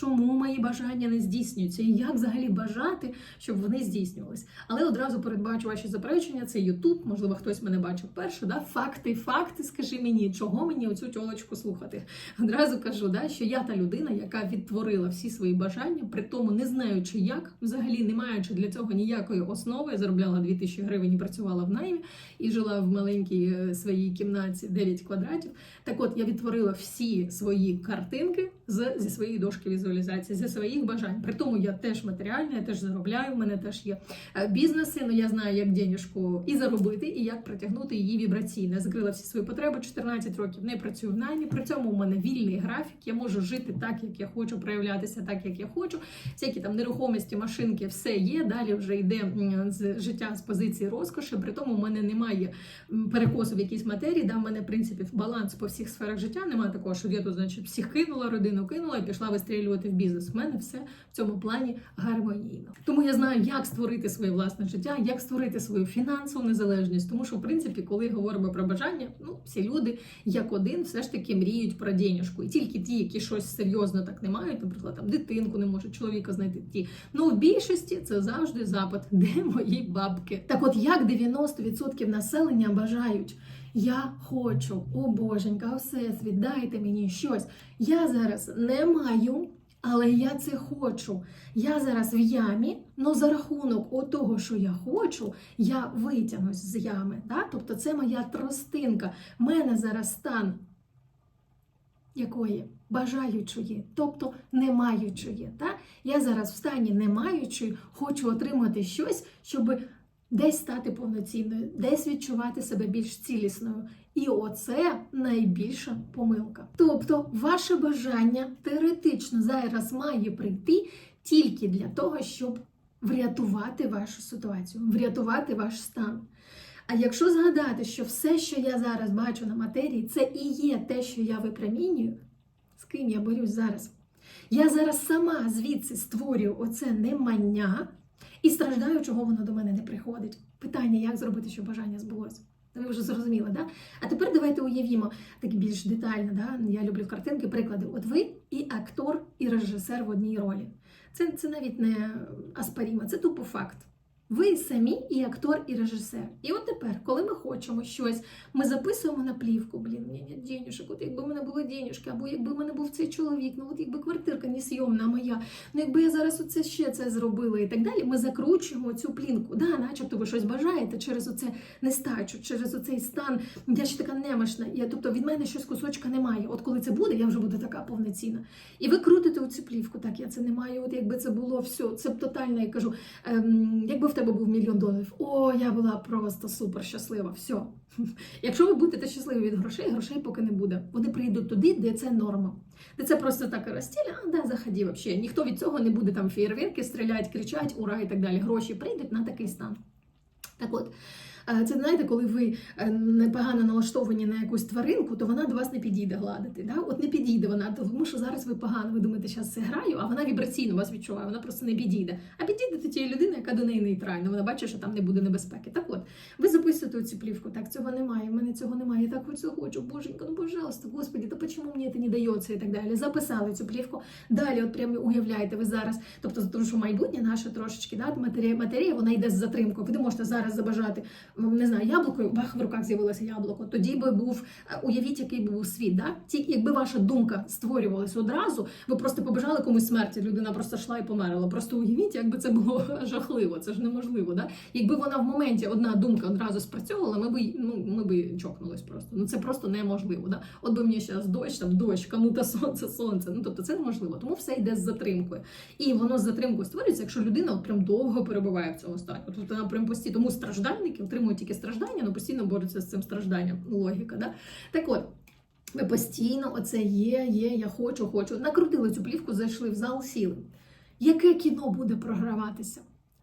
чому мої бажання не здійснюються, і як взагалі бажати, щоб вони здійснювались. Але одразу передбачу ваші заперечення. Це Ютуб, можливо, хтось мене бачив перше. Да? Факти, факти, скажи мені, чого мені оцю тьолочку слухати. Одразу кажу, да, що я та людина, яка відтворила всі свої бажання, при тому не знаючи як, взагалі не маючи для цього ніякої основи. Я заробляла 2000 гривень і працювала в наймі і жила в маленькій е, своїй кімнаті 9 квадратів. Так от я відтворила всі свої картинки з, зі своєї дошки візуалізації, зі своїх бажань. При тому я теж матеріальна, я теж заробляю, в мене теж є е, бізнеси, але я знаю, як денежку і заробити, і як притягнути її вібраційно. Закрила всі свої потреби 14 років, не працюю в наймі. При цьому у мене вільний графік. Я можу жити так, як я хочу, проявлятися так, як я хочу. Всякі там нерухомості, машинки, все є. Далі вже йде з життя з позиції розкоші. При тому у мене немає перекосу в якійсь матерії. Да, в мене в принципі баланс по всіх сферах життя. Немає такого, що я тут, значить, всіх кинула, родину кинула і пішла вистрілювати в бізнес. У мене все в цьому плані гармонійно. Тому я знаю, як створити своє власне життя, як створити свою фінансову незалежність. Тому що, в принципі, коли говоримо про бажання, ну всі люди як один все ж таки мріють про денежку. І тільки ті, які щось серйозно так не мають, наприклад, там дитинку не можуть чоловіка знайти. Ті ну в більшості це завжди запит, де мої бабки. Так, от як 90% населення бажають. Я хочу, о боженька, всесвіт, дайте мені щось. Я зараз не маю, але я це хочу. Я зараз в ямі, але за рахунок того, що я хочу, я витягнусь з ями. Да? Тобто це моя тростинка. У мене зараз стан якої? Бажаючої, тобто не маючої. Да? Я зараз в стані не маючої, хочу отримати щось, щоб десь стати повноцінною, десь відчувати себе більш цілісною. І оце найбільша помилка. Тобто, ваше бажання теоретично зараз має прийти тільки для того, щоб врятувати вашу ситуацію, врятувати ваш стан. А якщо згадати, що все, що я зараз бачу на матерії, це і є те, що я випромінюю, з ким я борюсь зараз? Я зараз сама звідси створюю оце немання і страждаю, чого воно до мене не приходить. Питання, як зробити, щоб бажання збулося. Ви вже зрозуміли, да? А тепер давайте уявімо так більш детально. Да? Я люблю картинки, приклади. От ви і актор, і режисер в одній ролі. Це, це навіть не аспаріма, це тупо факт. Ви самі і актор, і режисер. І от тепер, коли ми хочемо щось, ми записуємо на плівку, блін, мені нет денюжок, от якби в мене були денюжки, або якби в мене був цей чоловік, ну от якби квартирка не сйомна моя, ну якби я зараз оце ще це зробила і так далі, ми закручуємо цю плінку. Да, начебто ви щось бажаєте через оце нестачу, через оцей стан. Я ще така немощна. Я, тобто від мене щось кусочка немає. От коли це буде, я вже буду така повноцінна. І ви крутите оцю плівку. Так, я це не маю. От якби це було все, це тотально, я кажу, ем, якби в тебе був мільйон доларів, о, я була просто супер щаслива. Все. Якщо ви будете щасливі від грошей, грошей поки не буде. Вони прийдуть туди, де це норма. Де це просто так розтіля, а да, заходи взагалі. Ніхто від цього не буде там фєєрверки стріляти, кричать, ура і так далі. Гроші прийдуть на такий стан. Так от. Це знаєте, коли ви е, непогано налаштовані на якусь тваринку, то вона до вас не підійде гладити. Да? От не підійде вона, тому що зараз ви погано, ви думаєте, зараз це граю, а вона вібраційно вас відчуває, вона просто не підійде. А підійде до тієї людини, яка до неї нейтральна. Вона бачить, що там не буде небезпеки. Так от, ви записуєте цю плівку, так цього немає, в мене цього немає, я так хочу, хочу, боженька, ну пожалуйста, господи, то чому мені це не дається і так далі. Записали цю плівку. Далі, от прямо уявляєте, ви зараз, тобто, тому що майбутнє наше трошечки, да, матерія, матерія, вона йде з затримкою. Ви не можете зараз забажати не знаю, яблуко, бах, в руках з'явилося яблуко. Тоді би був, е, уявіть, який би був світ. Да? Тільки якби ваша думка створювалася одразу, ви просто побажали комусь смерті, людина просто йшла і померла. Просто уявіть, якби це було жахливо, це ж неможливо. Да? Якби вона в моменті одна думка одразу спрацьовувала, ми би, ну, ми би чокнулись просто. Ну це просто неможливо. Да? От би мені зараз дощ, там дощ, кому-то сонце, сонце. Ну тобто це неможливо. Тому все йде з затримкою. І воно з затримкою створюється, якщо людина прям довго перебуває в цьому стані. Тобто вона прям постійно. Тому страждальники отримують тільки страждання, але постійно борються з цим стражданням. Логіка, да? Так от. Ви постійно оце є, є, я хочу, хочу. Накрутили цю плівку, зайшли в зал, сіли. Яке кіно буде програватися?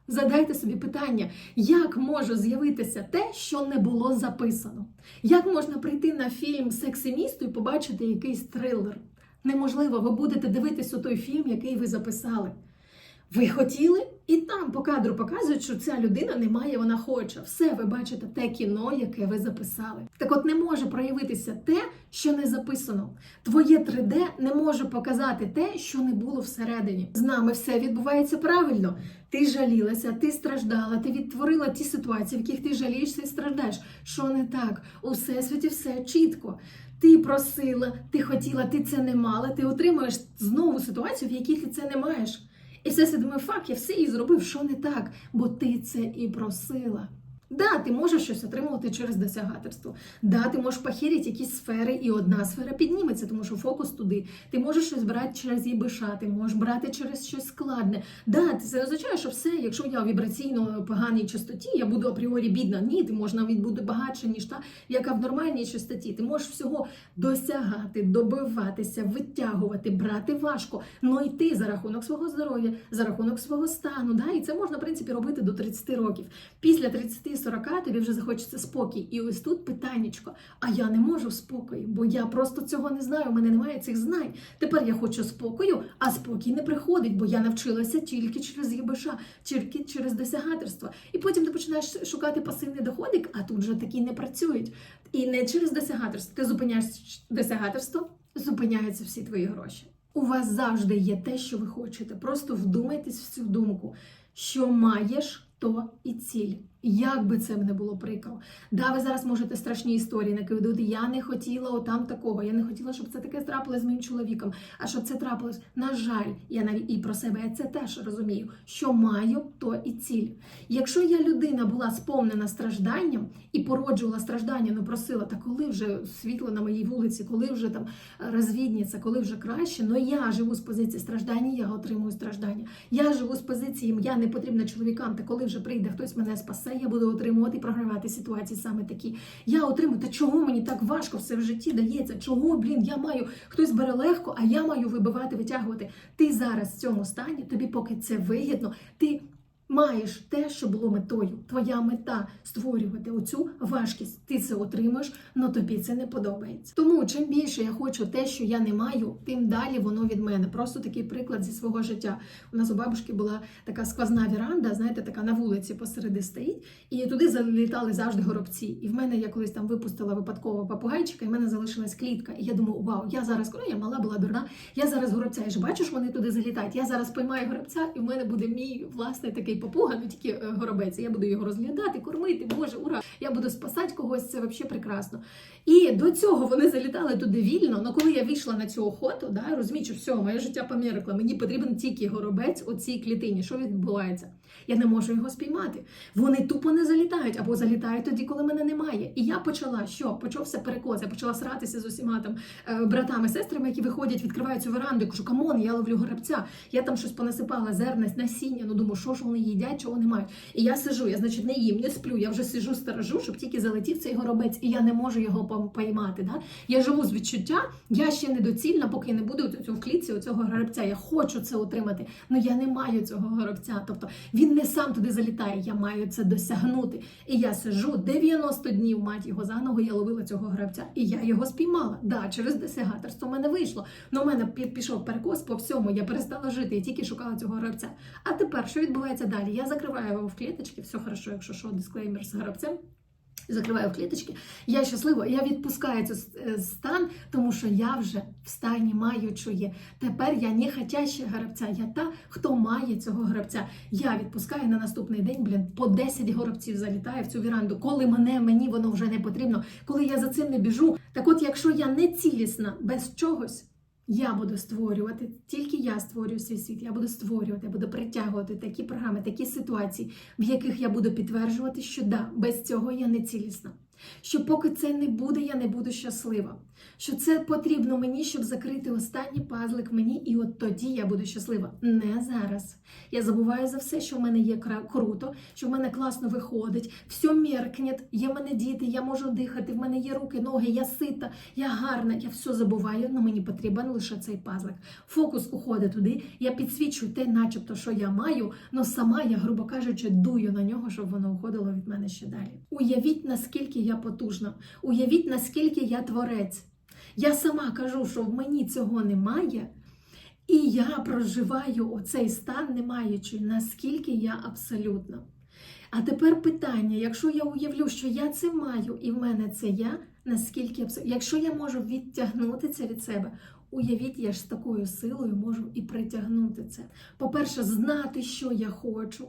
Задайте собі питання, як може з'явитися те, що не було записано? Як можна прийти на фільм «Секс місто» і побачити якийсь трилер? Неможливо, ви будете дивитися той фільм, який ви записали. Ви хотіли? І там по кадру показують, що ця людина не має, вона хоче. Все, ви бачите те кіно, яке ви записали. Так от не може проявитися те, що не записано. Твоє 3D не може показати те, що не було всередині. З нами все відбувається правильно. Ти жалілася, ти страждала, ти відтворила ті ситуації, в яких ти жалієшся і страждаєш. Що не так? У всесвіті все чітко. Ти просила, ти хотіла, ти це не мала, ти отримуєш знову ситуацію, в якій ти це не маєш. І все си думає, фак, я все і зробив, що не так, бо ти це і просила. Да, ти можеш щось отримувати через досягательство. Да, ти можеш похерити якісь сфери, і одна сфера підніметься, тому що фокус туди. Ти можеш щось брати через ЄБШ, ти можеш брати через щось складне. Да, це означає, що все, якщо я в вібраційно поганій частоті, я буду апріорі бідна. Ні, ти можеш навіть бути багатша, ніж та, яка в нормальній частоті. Ти можеш всього досягати, добиватися, витягувати, брати важко, но йти за рахунок свого здоров'я, за рахунок свого стану. Да? І це можна, в принципі, робити до 30 років. Після 30-40 тобі вже захочеться спокій. І ось тут питаннячко. А я не можу спокою, бо я просто цього не знаю. У мене немає цих знань. Тепер я хочу спокою, а спокій не приходить, бо я навчилася тільки через ЄБШ, тільки через досягательство. І потім ти починаєш шукати пасивний доходик, а тут же такі не працюють. І не через досягательство. Ти зупиняєш досягательство, зупиняються всі твої гроші. У вас завжди є те, що ви хочете. Просто вдумайтесь в цю думку, що маєш, то і ціль. Як би це не було прикро. Да, ви зараз можете страшні історії накидати. Я не хотіла отам такого. Я не хотіла, щоб це таке трапилось з моїм чоловіком. А щоб це трапилось, на жаль, я навіть і про себе я це теж розумію. Що маю, то і ціль. Якщо я людина була сповнена стражданням і породжувала страждання, ну просила, та коли вже світло на моїй вулиці, коли вже там розвідніться, коли вже краще, ну я живу з позиції страждання, я отримую страждання. Я живу з позиції, я не потрібна чоловікам, та коли вже прийде хтось мене спасе, я буду отримувати і програвати ситуації саме такі. Я отримую, та чого мені так важко все в житті дається? Чого, блін, я маю хтось бере легко, а я маю вибивати, витягувати. Ти зараз в цьому стані, тобі поки це вигідно, ти. Маєш те, що було метою. Твоя мета створювати оцю важкість. Ти це отримуєш, але тобі це не подобається. Тому чим більше я хочу те, що я не маю, тим далі воно від мене. Просто такий приклад зі свого життя. У нас у бабушки була така сквозна віранда, знаєте, така на вулиці посереди стоїть, і туди залітали завжди горобці. І в мене я колись там випустила випадково попугайчика, і в мене залишилась клітка. І я думаю, вау, я зараз, коли я мала була дурна, я зараз горобця. Я ж бачу, вони туди залітають. Я зараз поймаю горобця, і в мене буде мій власний такий папуга, ну тільки е, горобець. Я буду його розглядати, кормити. Боже, ура! Я буду спасати когось. Це взагалі прекрасно. І до цього вони залітали туди вільно. але коли я вийшла на цю охоту, да, розумію, що все, моє життя померкло, Мені потрібен тільки горобець у цій клітині. Що відбувається? Я не можу його спіймати. Вони тупо не залітають або залітають тоді, коли мене немає. І я почала що? Почався перекос. Я почала сратися з усіма там е, братами, сестрами, які виходять, відкривають цю веранду. Я кажу, камон, я ловлю горобця. Я там щось понасипала, зерна, насіння. Ну думаю, що ж вони їдять, чого не мають. І я сижу, я значить не їм, не сплю. Я вже сижу, сторожу, щоб тільки залетів цей горобець, і я не можу його поймати. Да? Я живу з відчуття, я ще недоцільна, поки не буду в клітці цього горобця. Я хочу це отримати, але я не маю цього горобця. Тобто він не сам туди залітає, я маю це досягнути. І я сижу 90 днів, мать його за ногу, я ловила цього гравця, і я його спіймала. Да, через досягаторство в мене вийшло. Но в мене пі- пішов перекос по всьому, я перестала жити, я тільки шукала цього гравця. А тепер що відбувається далі? Я закриваю його в кліточки, все хорошо, якщо що, дисклеймер з гравцем. Закриваю в кліточки, я щаслива, я відпускаю цей е, стан, тому що я вже в стані маючої. Тепер я не хотяща грабця, я та, хто має цього грабця. Я відпускаю на наступний день, блін, по 10 горобців залітає в цю віранду. Коли мене мені воно вже не потрібно, коли я за цим не біжу. Так от, якщо я не цілісна без чогось. Я буду створювати, тільки я створюю свій світ. Я буду створювати, я буду притягувати такі програми, такі ситуації, в яких я буду підтверджувати, що да, без цього я не цілісна. Що поки це не буде, я не буду щаслива. Що це потрібно мені, щоб закрити останній пазлик мені, і от тоді я буду щаслива. Не зараз. Я забуваю за все, що в мене є круто, що в мене класно виходить, все меркне, є в мене діти, я можу дихати, в мене є руки, ноги, я сита, я гарна, я все забуваю, але мені потрібен лише цей пазлик. Фокус уходить туди, я підсвічую те, начебто, що я маю, але сама я, грубо кажучи, дую на нього, щоб воно уходило від мене ще далі. Уявіть, наскільки я потужна, уявіть, наскільки я творець. Я сама кажу, що в мені цього немає. І я проживаю оцей стан, не маючи, наскільки я абсолютно. А тепер питання: якщо я уявлю, що я це маю, і в мене це я, наскільки абсолютно. Якщо я можу відтягнути це від себе, уявіть, я ж з такою силою можу і притягнути це. По-перше, знати, що я хочу.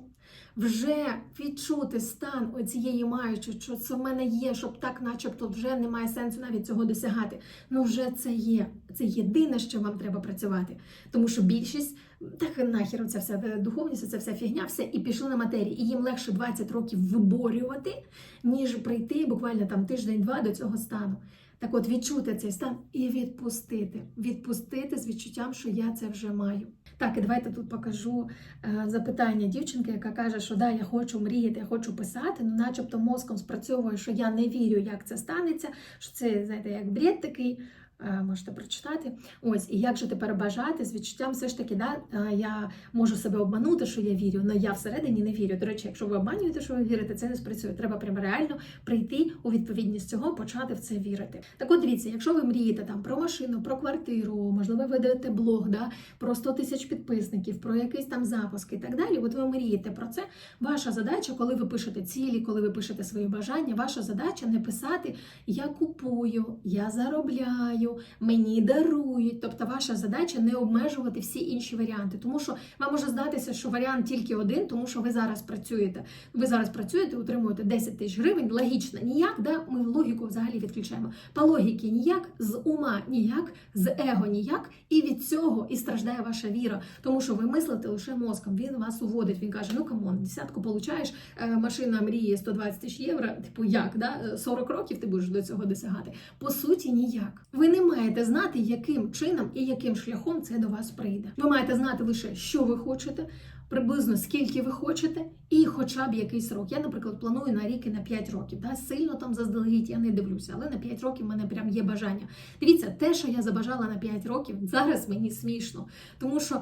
Вже відчути стан оцієї маючи, що це в мене є, щоб так, начебто, вже немає сенсу навіть цього досягати. Ну вже це є. Це єдине, що вам треба працювати. Тому що більшість так нахер ця вся духовність, ця вся фігня, все і пішли на матерії. І їм легше 20 років виборювати, ніж прийти буквально там тиждень-два до цього стану. Так от відчути цей стан і відпустити. Відпустити з відчуттям, що я це вже маю. Так, і давайте тут покажу е, запитання дівчинки, яка каже, що да, я хочу мріяти, я хочу писати, ну начебто мозком спрацьовує, що я не вірю, як це станеться, що це, знаєте, як бред такий. Е, Можете прочитати. Ось, і як же тепер бажати з відчуттям, все ж таки, да, е, я можу себе обманути, що я вірю, але я всередині не вірю. До речі, якщо ви обманюєте, що ви вірите, це не спрацює. Треба прямо реально прийти у відповідність цього, почати в це вірити. Так от дивіться, якщо ви мрієте там про машину, про квартиру, можливо, ведете блог, да, про 100 тисяч підписників, про якийсь там запуск і так далі. От ви мрієте про це. Ваша задача, коли ви пишете цілі, коли ви пишете свої бажання, ваша задача не писати Я купую, я заробляю мені дарують. Тобто, ваша задача не обмежувати всі інші варіанти, тому що вам може здатися, що варіант тільки один, тому що ви зараз працюєте. Ви зараз працюєте, отримуєте 10 тисяч гривень. Логічно, ніяк, да ми логіку взагалі відключаємо. По логіки ніяк, з ума ніяк, з его ніяк, і від цього і страждає ваша віра, тому що ви мислите лише мозком. Він вас уводить. Він каже: ну камон, десятку получаєш, е, машина мріє 120 тисяч євро. Типу, як да 40 років ти будеш до цього досягати? По суті, ніяк. Ви не маєте знати, яким чином і яким шляхом це до вас прийде. Ви маєте знати лише, що ви хочете, приблизно скільки ви хочете, і хоча б якийсь срок. Я, наприклад, планую на рік і на 5 років. Да? Сильно там заздалегідь я не дивлюся, але на 5 років в мене прям є бажання. Дивіться, те, що я забажала на 5 років, зараз мені смішно, тому що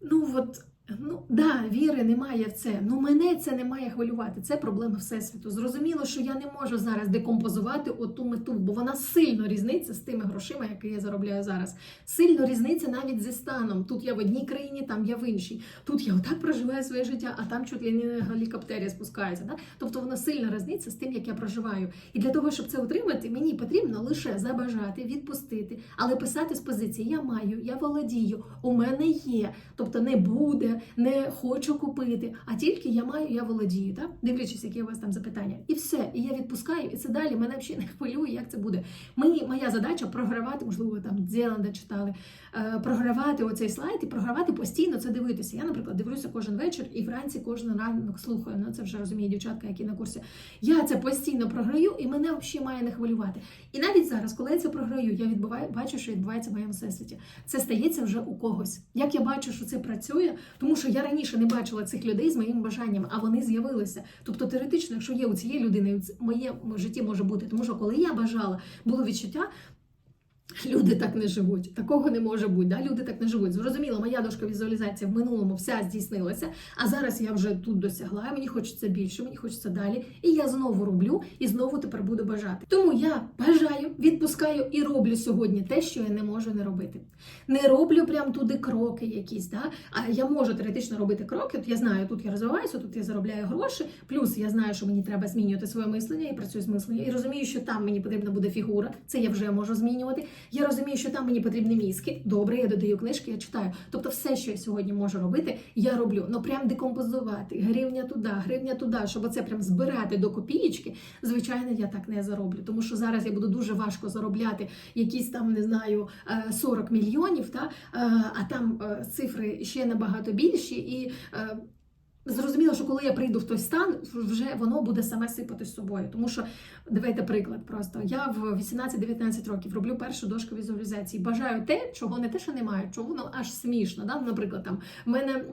ну от. Ну да, віри немає в це. Ну мене це не має хвилювати. Це проблема всесвіту. Зрозуміло, що я не можу зараз декомпозувати оту мету, бо вона сильно різниця з тими грошима, які я заробляю зараз. Сильно різниця навіть зі станом. Тут я в одній країні, там я в іншій. Тут я отак проживаю своє життя, а там чуть ли не на гелікоптері спускаюся. Да? Тобто вона сильна різниця з тим, як я проживаю. І для того, щоб це отримати, мені потрібно лише забажати, відпустити, але писати з позиції Я маю, я володію, у мене є. Тобто не буде не хочу купити, а тільки я маю, я володію, так? дивлячись, які у вас там запитання. І все, і я відпускаю, і це далі мене взагалі не хвилює, як це буде. Мені моя задача програвати, можливо, там Дзеланда читали, е, програвати оцей слайд і програвати постійно це дивитися. Я, наприклад, дивлюся кожен вечір і вранці кожен ранок слухаю. Ну це вже розуміє дівчатка, які на курсі. Я це постійно програю, і мене взагалі має не хвилювати. І навіть зараз, коли я це програю, я відбуваю, бачу, що відбувається в моєму всесвіті. Це стається вже у когось. Як я бачу, що це працює, тому що я раніше не бачила цих людей з моїм бажанням, а вони з'явилися. Тобто, теоретично, якщо є у цієї людини, в моєму житті може бути, тому що коли я бажала, було відчуття. Люди так не живуть, такого не може бути. Да? Люди так не живуть. Зрозуміло, моя дошка візуалізація в минулому вся здійснилася, а зараз я вже тут досягла. Мені хочеться більше, мені хочеться далі. І я знову роблю і знову тепер буду бажати. Тому я бажаю, відпускаю і роблю сьогодні те, що я не можу не робити. Не роблю прям туди кроки якісь. Да? А я можу теоретично робити кроки. От я знаю, тут я розвиваюся, тут я заробляю гроші. Плюс я знаю, що мені треба змінювати своє мислення і працюю з мисленням. І розумію, що там мені потрібна буде фігура. Це я вже можу змінювати. Я розумію, що там мені потрібні мізки. Добре, я додаю книжки, я читаю. Тобто, все, що я сьогодні можу робити, я роблю. Ну прям декомпозувати, гривня туди, гривня туди, щоб оце прям збирати до копієчки. Звичайно, я так не зароблю. Тому що зараз я буду дуже важко заробляти якісь там, не знаю, е, 40 мільйонів, та, е, а там е, цифри ще набагато більші. І е, Зрозуміло, що коли я прийду в той стан, вже воно буде саме сипати з собою. Тому що давайте приклад просто. Я в 18-19 років роблю першу дошку візуалізації. Бажаю те, чого не те, що немає, чого воно аж смішно. Да? Наприклад, там в мене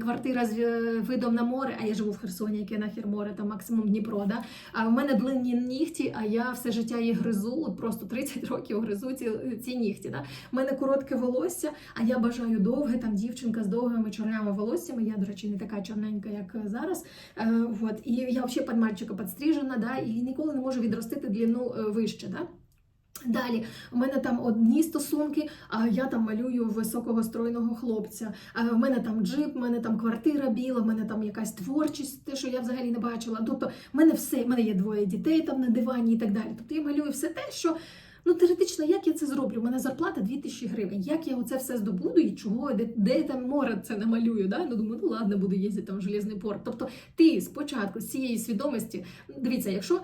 квартира з е, видом на море, а я живу в Херсоні, яке нахер море, там максимум Дніпро. Да? А в мене длинні нігті, а я все життя їх гризу. От просто 30 років гризу ці, ці нігті. Да? В мене коротке волосся, а я бажаю довге, там дівчинка з довгими чорнявими волоссями. Я, до речі, не така чорненька, як зараз. Е, вот. І я взагалі під мальчика підстрижена, да? і ніколи не можу відростити длину е, вище. Да? Далі у мене там одні стосунки, а я там малюю високого стройного хлопця. А в мене там джип, в мене там квартира біла, в мене там якась творчість, те, що я взагалі не бачила. Тобто, в мене все, в мене є двоє дітей там на дивані і так далі. Тобто я малюю все те, що ну теоретично, як я це зроблю? У мене зарплата 2000 гривень. Як я оце все здобуду і чого, де, де там море це намалюю? Да? Ну думаю, ну ладно, буду їздити там в железний порт. Тобто, ти спочатку з цієї свідомості, дивіться, якщо.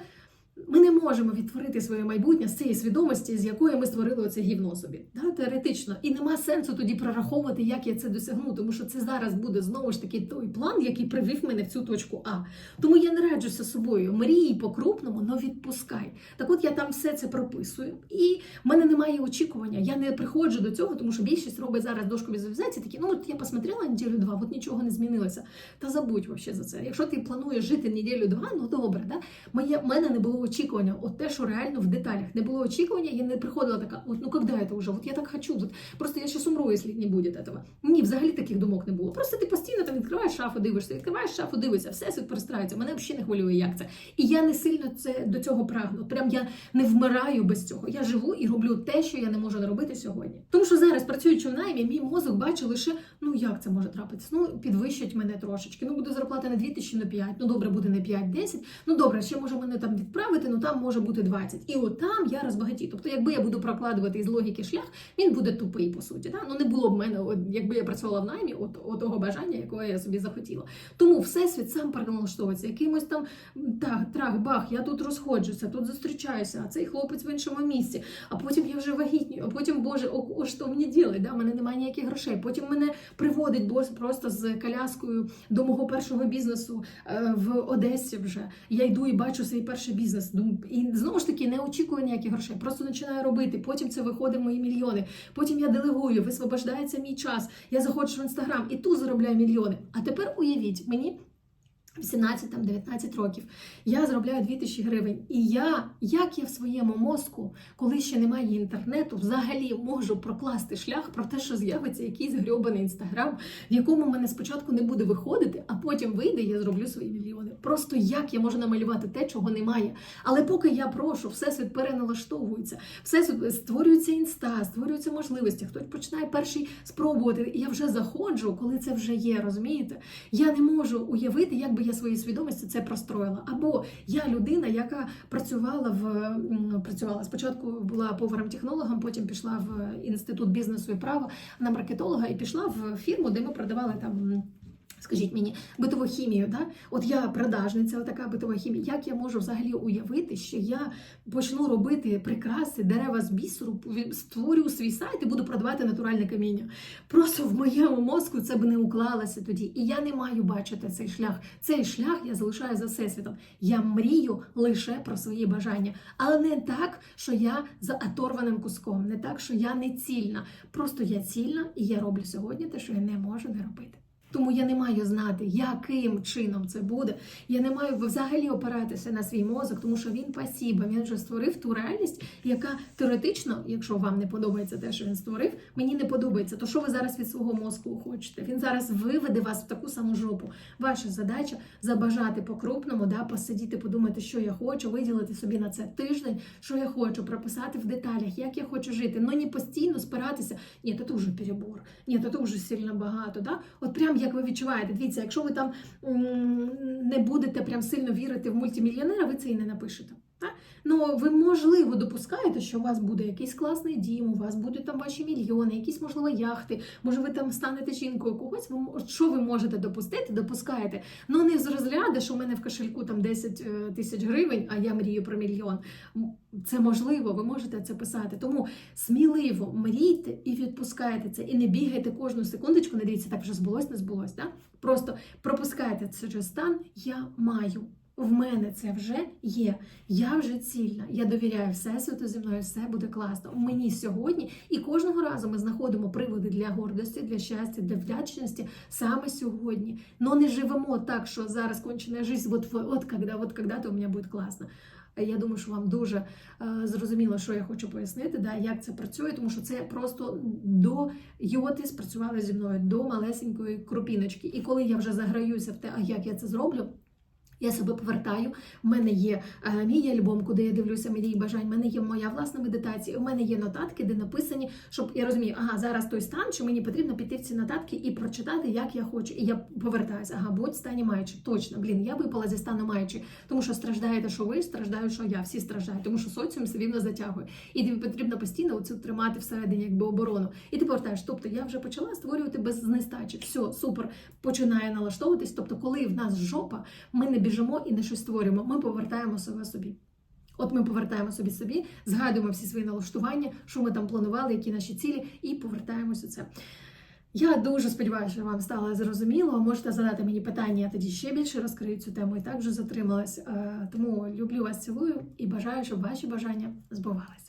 Ми не можемо відтворити своє майбутнє з цієї свідомості, з якої ми створили оце гівно собі. Да, теоретично. І нема сенсу тоді прораховувати, як я це досягну, тому що це зараз буде знову ж таки той план, який привів мене в цю точку А. Тому я не раджуся собою. Мрій по-крупному, але відпускай. Так от я там все це прописую, і в мене немає очікування. Я не приходжу до цього, тому що більшість робить зараз дошку візуалізації, такі, ну от я посмотрела неділю два, от нічого не змінилося. Та забудь вообще за це. Якщо ти плануєш жити неділю два, ну добре, да? Моє мене не було очікування. От те, що реально в деталях не було очікування, я не приходила така, от ну коли це вже? От я так хочу. От, просто я щас умру, якщо не буде этого. Ні, взагалі таких думок не було. Просто ти постійно там відкриваєш шафу, дивишся, відкриваєш шафу, дивишся, все світ перестрається. Мене взагалі не хвилює, як це. І я не сильно це до цього прагну. Прям я не вмираю без цього. Я живу і роблю те, що я не можу не робити сьогодні. Тому що зараз працюючи в наймі, мій мозок бачить лише ну як це може трапитися? Ну підвищать мене трошечки. Ну буде зарплата не 2000, на 5, Ну добре, буде не 5-10. Ну добре, ще може мене там відправити, ну там може бути 20. І от там я розбагатію. Тобто, якби я буду прокладувати із логіки шлях, він буде тупий по суті. Да? Ну не було б мене, от, якби я працювала в наймі, от, от того бажання, якого я собі захотіла. Тому всесвіт сам переналаштовується, якимось там так, трах, бах, я тут розходжуся, тут зустрічаюся, а цей хлопець в іншому місці. А потім я вже вагітнюю, а потім, Боже, о, о що мені ділить? Да? У мене немає ніяких грошей. Потім мене приводить бос просто з коляскою до мого першого бізнесу е, в Одесі. Вже я йду і бачу свій перший бізнес. Дум- І знову ж таки не очікую ніяких грошей. Просто починаю робити. Потім це виходить в мої мільйони. Потім я делегую, висвобождається мій час. Я заходжу в інстаграм і тут заробляю мільйони. А тепер уявіть мені. 18 там 19 років, я заробляю 2000 гривень. І я, як я в своєму мозку, коли ще немає інтернету, взагалі можу прокласти шлях про те, що з'явиться якийсь грьобаний інстаграм, в якому мене спочатку не буде виходити, а потім вийде, і я зроблю свої мільйони. Просто як я можу намалювати те, чого немає. Але поки я прошу, всесвіт переналаштовується, всесвіт створюється інста, створюються можливості. Хтось починає перший спробувати. І я вже заходжу, коли це вже є. Розумієте? Я не можу уявити, як би я своєю свідомості це простроїла. Або я людина, яка працювала в працювала спочатку, була поваром-технологом, потім пішла в інститут бізнесу і права на маркетолога і пішла в фірму, де ми продавали там. Скажіть мені, битову хімію, да? От я продажниця, така битова хімія. Як я можу взагалі уявити, що я почну робити прикраси, дерева з бісеру, створю свій сайт і буду продавати натуральне каміння? Просто в моєму мозку це б не уклалося тоді. І я не маю бачити цей шлях. Цей шлях я залишаю за всесвітом. Я мрію лише про свої бажання, але не так, що я за оторваним куском, не так, що я не цільна. Просто я цільна і я роблю сьогодні те, що я не можу не робити. Тому я не маю знати, яким чином це буде. Я не маю взагалі опиратися на свій мозок, тому що він пасіба. Він вже створив ту реальність, яка теоретично, якщо вам не подобається те, що він створив, мені не подобається. То що ви зараз від свого мозку хочете? Він зараз виведе вас в таку саму жопу. Ваша задача забажати по-крупному, да, посидіти, подумати, що я хочу, виділити собі на це тиждень, що я хочу, прописати в деталях, як я хочу жити. Ну не постійно спиратися. Ні, то це вже перебор, ні, то це вже сильно багато. Да? От прям як ви відчуваєте, дивіться, якщо ви там не будете прям сильно вірити в мультимільйонера, ви це і не напишете. Ну, ви можливо допускаєте, що у вас буде якийсь класний дім, у вас будуть там ваші мільйони, якісь можливо яхти, може ви там станете жінкою когось. Що ви можете допустити, допускаєте. Ну не з розряду, що у мене в кошельку там 10 е, тисяч гривень, а я мрію про мільйон. Це можливо, ви можете це писати. Тому сміливо мрійте і відпускайте це, і не бігайте кожну секундочку, не дивіться, так вже збулось, не збулось. Да? Просто пропускайте це через стан. Я маю. В мене це вже є. Я вже цільна. Я довіряю Всесвіту зі мною, все буде класно. Мені сьогодні і кожного разу ми знаходимо приводи для гордості, для щастя, для вдячності саме сьогодні. Но не живемо так, що зараз кончена життя, от, от, когда, от когда-то у мене буде класно. Я думаю, що вам дуже е, зрозуміло, що я хочу пояснити, да, як це працює, тому що це просто до йоти спрацювали зі мною до малесенької крупіночки. І коли я вже заграюся в те, а як я це зроблю. Я себе повертаю. В мене є е, мій альбом, куди я дивлюся мрії бажань. В мене є моя власна медитація. У мене є нотатки, де написані, щоб я розумію, ага, зараз той стан, що мені потрібно піти в ці нотатки і прочитати, як я хочу. І я повертаюся. Ага, будь в стані маючи. Точно, блін, я випала зі стану маючи, тому що страждаєте, що ви страждаю, що я. Всі страждають, тому що соціум все рівно затягує. І тобі потрібно постійно оцю тримати всередині, якби оборону. І ти повертаєш. Тобто я вже почала створювати без нестачі. Все, супер, починає налаштовуватись. Тобто, коли в нас жопа, ми не біжимо і не щось створюємо. Ми повертаємо себе собі. От ми повертаємо собі собі, згадуємо всі свої налаштування, що ми там планували, які наші цілі, і повертаємося це. Я дуже сподіваюся, що вам стало зрозуміло. Можете задати мені питання, я тоді ще більше розкрию цю тему і так вже затрималась. Е, Тому люблю вас, цілую і бажаю, щоб ваші бажання збувалися.